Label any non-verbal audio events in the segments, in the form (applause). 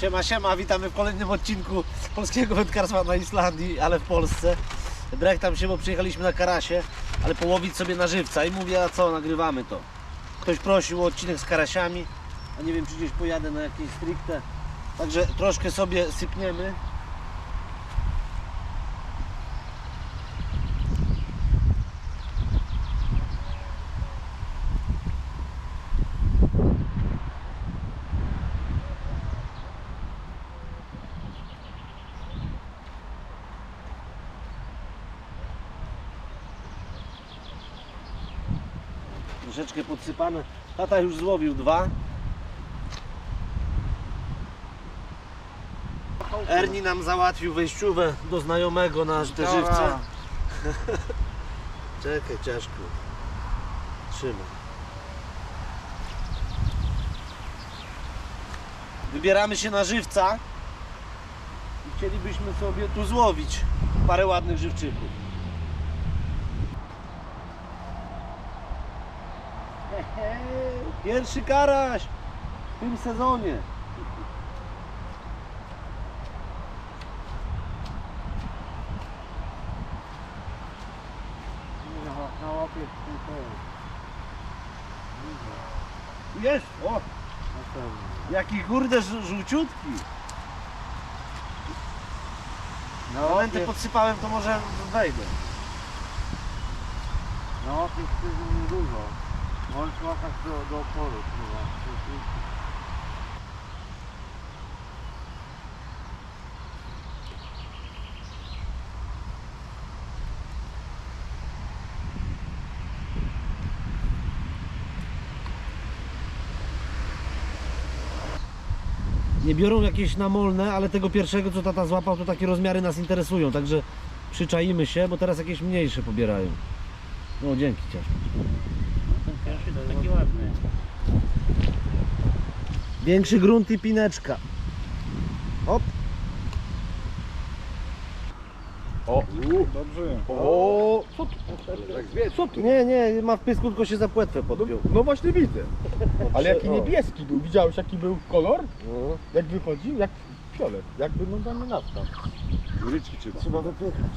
Siema, siema, witamy w kolejnym odcinku polskiego wędkarstwa na Islandii, ale w Polsce. Brek tam się, bo przyjechaliśmy na Karasie, ale połowić sobie na żywca i mówię, a co, nagrywamy to. Ktoś prosił o odcinek z karasiami, a nie wiem, czy gdzieś pojadę na jakieś stricte. Także troszkę sobie sypniemy. Troszeczkę podsypane. Tata już złowił dwa. Erni nam załatwił wejściówę do znajomego na te żywce. (laughs) Czekaj, ciężko. Trzymaj. Wybieramy się na żywca i chcielibyśmy sobie tu złowić parę ładnych żywczyków. Pierwszy karaś w tym sezonie. Na, łapie Jest! O! Jaki kurde żółciutki. Na Momenty łapie, podsypałem, to może wejdę. na łapie jest dużo. Możesz łapać do, do oporu chyba. Nie biorą jakieś namolne, ale tego pierwszego, co tata złapał, to takie rozmiary nas interesują, także przyczaimy się, bo teraz jakieś mniejsze pobierają. No dzięki ciężko. Ten pierwszy to taki ładny. Większy grunt i pineczka. Hop. O, dobrze. O, co tu? Co tu? Nie, nie, ma w pysku, tylko się za płetwę podpiął. No właśnie widzę. Ale jaki niebieski był. Widziałeś jaki był kolor? No, Jak wychodził? Jak fiolet. Jakby no damy nafta. Ryczki trzeba. trzeba wypychać.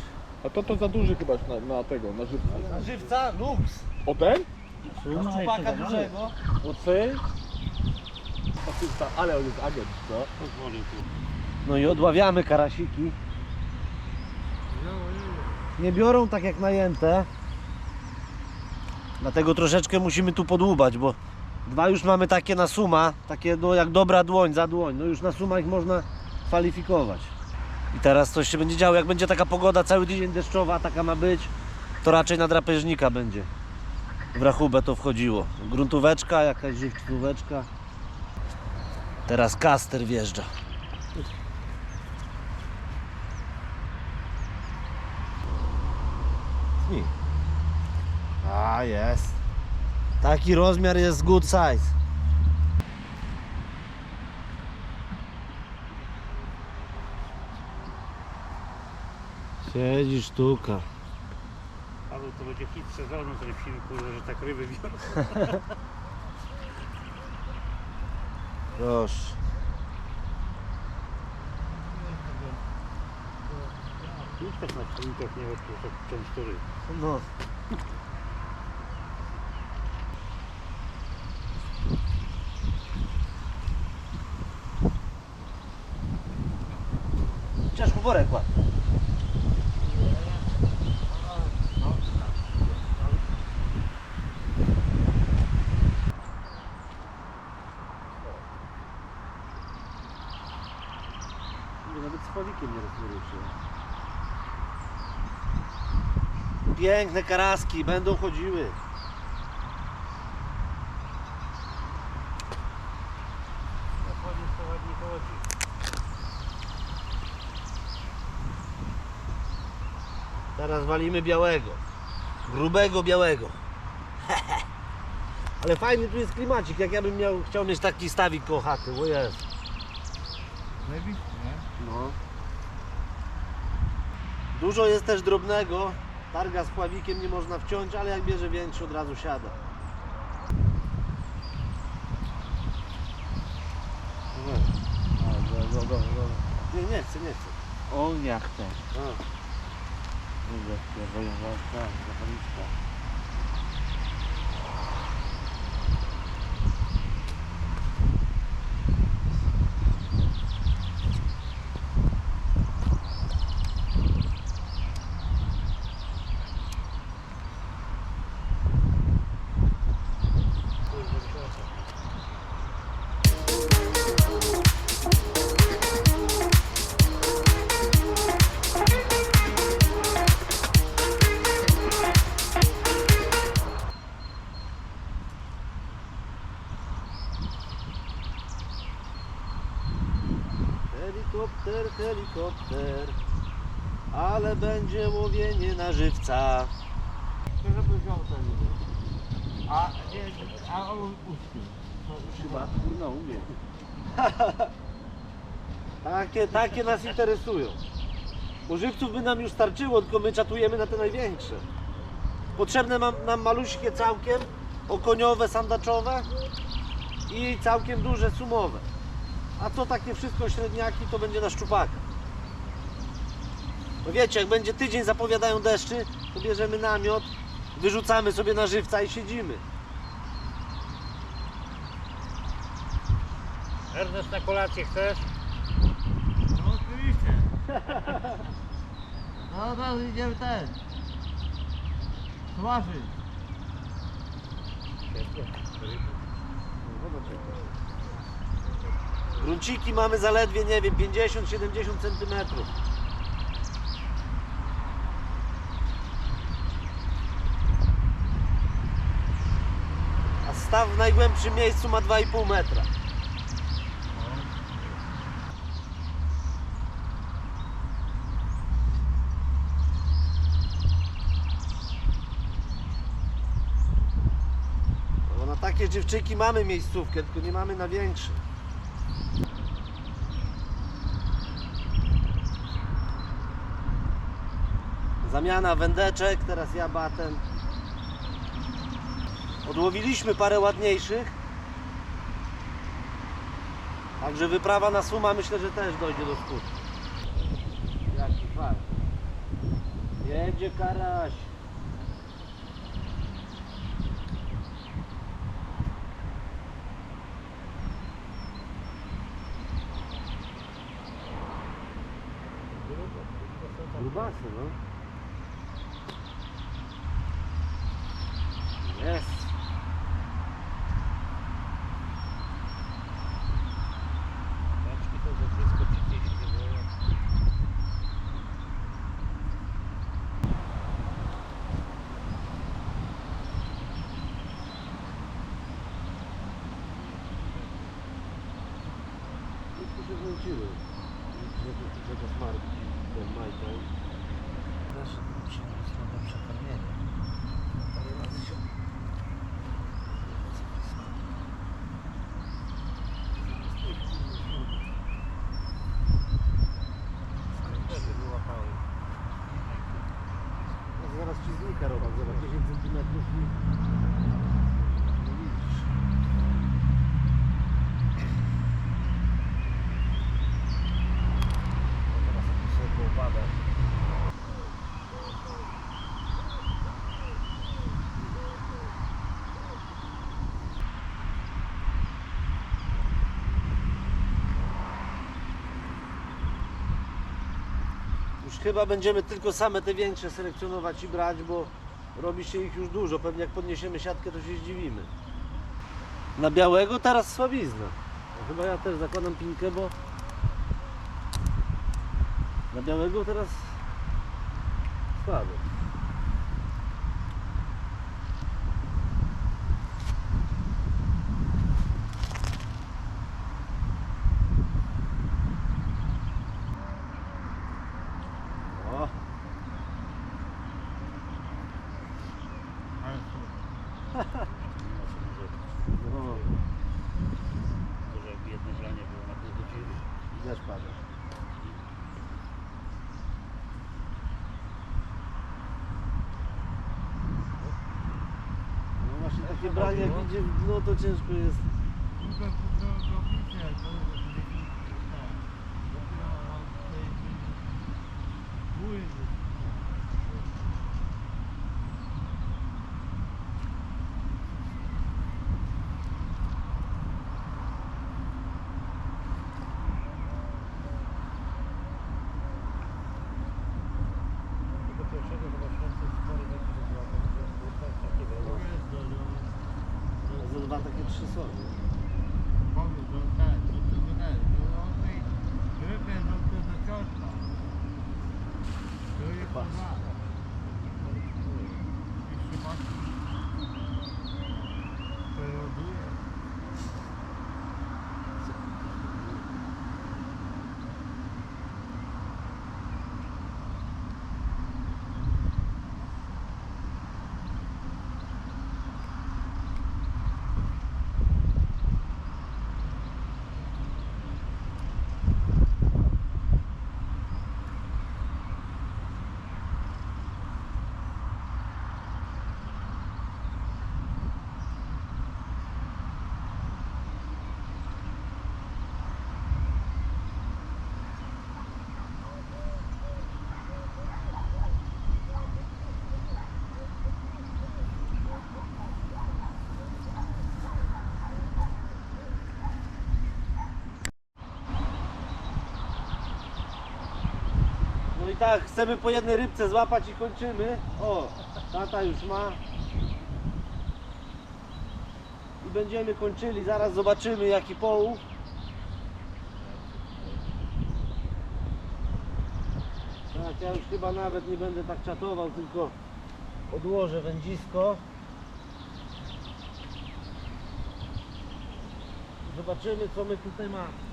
A to to za duży chyba na, na tego, na żywca. Żywca, luks. O ten? Na szczupaka dużego. O ty? Ale on jest agent, co? Pozwolił tu. No i odławiamy karasiki. Nie biorą tak jak najęte. Dlatego troszeczkę musimy tu podłubać, bo dwa już mamy takie na suma, takie no jak dobra dłoń za dłoń. No już na suma ich można kwalifikować. I teraz coś się będzie działo. Jak będzie taka pogoda cały tydzień deszczowa, taka ma być, to raczej na drapieżnika będzie. W rachubę to wchodziło. Gruntóweczka, jakaś żywcóweczka. Teraz kaster wjeżdża. Ni. A jest. Taki rozmiar jest good size. Siedzi sztuka. Paweł to będzie hit sezonu, film, kurde, że tak ryby biorą. (laughs) Proszę. Nic tak na filmikach nie często ryb. No. Chociaż worek ładny. Nawet z chłodzikiem nie rozmierzyłem. Piękne karaski, będą chodziły. Teraz walimy białego. Grubego białego. (laughs) Ale fajny tu jest klimacik, jak ja bym miał, chciał mieć taki stawik koło chaty, o jest. Nie? No. Dużo jest też drobnego. Targa z pławikiem nie można wciąć, ale jak bierze większy od razu siada. No, no, no. chce, nie chce. On jak chce. A, Kurde, pierdolę, tak, zapalniczka. Helikopter, ale będzie łowienie na żywca. To żeby wziął ten. A, nie, a on puścił. Chyba. No, umie. (laughs) Takie, takie nas interesują. Bo żywców by nam już starczyło, tylko my czatujemy na te największe. Potrzebne nam maluśkie całkiem, okoniowe, sandaczowe i całkiem duże sumowe. A co takie wszystko średniaki, to będzie na szczupaka. No wiecie, jak będzie tydzień zapowiadają deszczy, to bierzemy namiot, wyrzucamy sobie na żywca i siedzimy. Ernest na kolację chcesz? No oczywiście. (laughs) No teraz idziemy ten. Smażyć. Grunciki mamy zaledwie, nie wiem, 50-70 cm. Staw w najgłębszym miejscu ma 2,5 metra. No na takie dziewczyki mamy miejscówkę, tylko nie mamy na większe. Zamiana wędeczek, teraz ja batem. Odłowiliśmy parę ładniejszych. Także wyprawa na suma myślę, że też dojdzie do skutku. Jaki fart. Jedzie karaś. Grubasy, no. Jest. Paczki to za wszystko ci gdzieś nie boją. Wszystko się wróciły. Żeby tego smarki, ten majtaj. Proszę, się słabe przekarmienie. Wtedy wyłapały. No, zaraz ci znika robak, zobacz, 10 cm i... No widzisz. Teraz jak sobie poupada. Już chyba będziemy tylko same te większe selekcjonować i brać, bo robi się ich już dużo. Pewnie jak podniesiemy siatkę, to się zdziwimy. Na białego teraz słabizna. No, chyba ja też zakładam pinkę, bo na białego teraz słabo. O, Ale super. no, To, że jakby jedno żlanie było na pół godziny. też pada. No właśnie takie branie no to ciężko jest. Muszę do, do, do bicia, to jest tak. Dopiero mam tutaj trzy są. Powiem, że tak, to to wydaje, że on tej rybę no to do ciosna. To jest chyba. Jeszcze masz. To robię. No i tak, chcemy po jednej rybce złapać i kończymy. O, tata już ma. I będziemy kończyli, zaraz zobaczymy jaki połów. Tak, ja już chyba nawet nie będę tak czatował, tylko odłożę wędzisko. Zobaczymy co my tutaj mamy.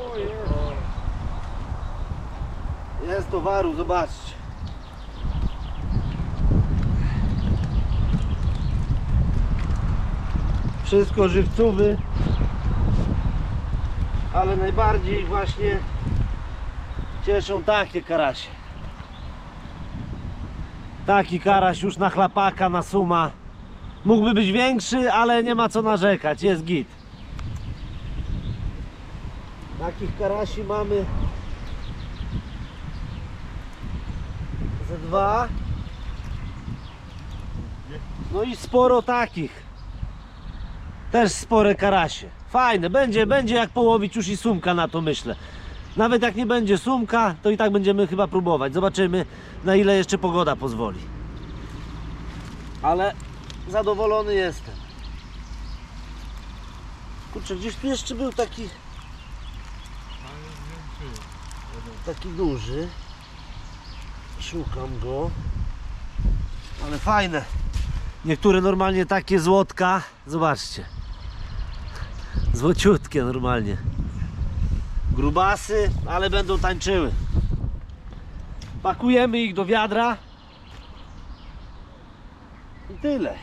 O, jest. Jest towaru, zobaczcie. Wszystko żywcowy, ale najbardziej właśnie cieszą takie karasie. Taki karaś już na chlapaka, na suma. Mógłby być większy, ale nie ma co narzekać, jest git. Takich karasi mamy dwa. No i sporo takich. Też spore karasie. Fajne, będzie, będzie jak połowić już i sumka na to myślę. Nawet jak nie będzie sumka, to i tak będziemy chyba próbować. Zobaczymy na ile jeszcze pogoda pozwoli. Ale zadowolony jestem. Kurczę, gdzieś tu jeszcze był taki taki duży. Szukam go. Ale fajne. Niektóre normalnie takie złotka. Zobaczcie. Złociutkie normalnie. Grubasy, ale będą tańczyły. Pakujemy ich do wiadra. I tyle.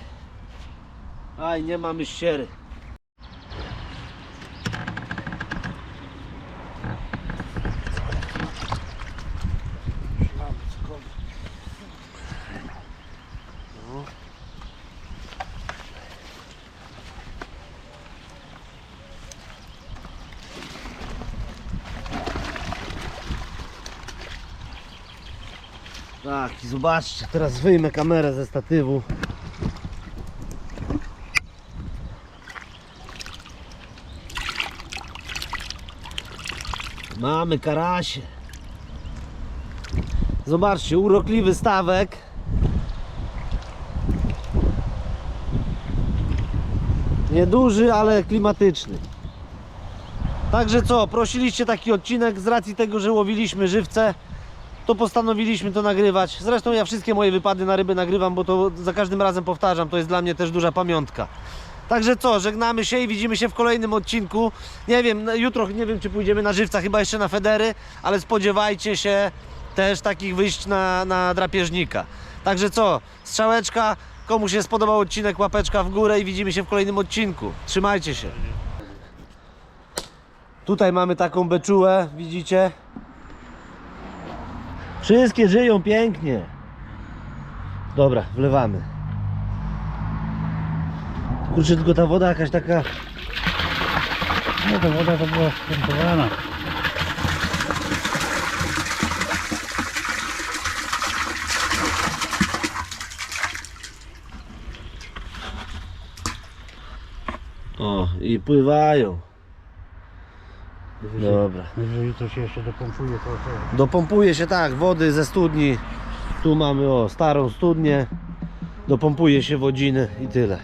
Aj, nie mamy ściery. Tak, i zobaczcie, teraz wyjmę kamerę ze statywu. Mamy karasie. Zobaczcie, urokliwy stawek. Nieduży, ale klimatyczny. Także co, prosiliście taki odcinek z racji tego, że łowiliśmy żywce, to postanowiliśmy to nagrywać. Zresztą ja wszystkie moje wypady na ryby nagrywam, bo to za każdym razem powtarzam, to jest dla mnie też duża pamiątka. Także co, żegnamy się i widzimy się w kolejnym odcinku. Nie wiem, no, jutro nie wiem czy pójdziemy na żywca, chyba jeszcze na federy, ale spodziewajcie się też takich wyjść na, na drapieżnika. Także co, strzałeczka, komu się spodobał odcinek, łapeczka w górę i widzimy się w kolejnym odcinku. Trzymajcie się. Tutaj mamy taką beczułę, widzicie? Wszystkie żyją pięknie. Dobra, wlewamy. Kurczę, tylko ta woda jakaś taka... No to woda to była skrępowana. O, i pływają. Dobra. Jeżeli to się jeszcze dopompuje, to, to Dopompuje się tak, wody ze studni. Tu mamy o starą studnię. Dopompuje się wodziny i tyle.